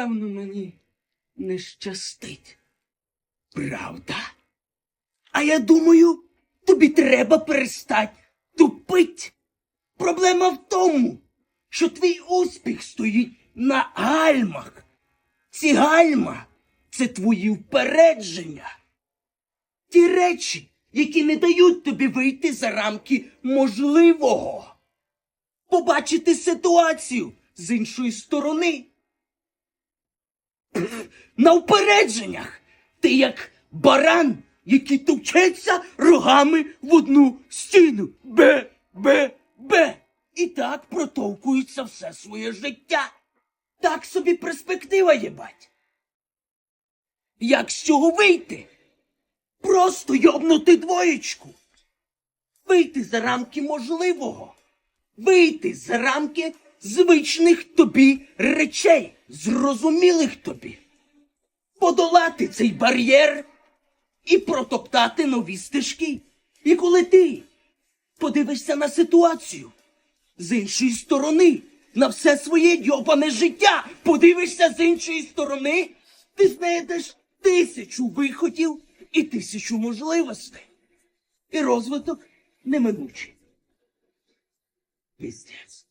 Певно, мені не щастить. Правда? А я думаю, тобі треба перестати тупить. Проблема в тому, що твій успіх стоїть на гальмах. Ці гальма це твої впередження. Ті речі, які не дають тобі вийти за рамки можливого. Побачити ситуацію з іншої сторони. На упередженнях ти як баран, який товчеться рогами в одну стіну. Бе, бе, бе. І так протовкується все своє життя. Так собі перспектива єбать. Як з цього вийти? Просто йобнути двоєчку. Вийти за рамки можливого. Вийти за рамки звичних тобі речей, зрозумілих тобі. Подолати цей бар'єр і протоптати нові стежки. І коли ти подивишся на ситуацію з іншої сторони, на все своє йобане життя, подивишся з іншої сторони, ти знайдеш тисячу виходів і тисячу можливостей. І розвиток неминучий. Піздець.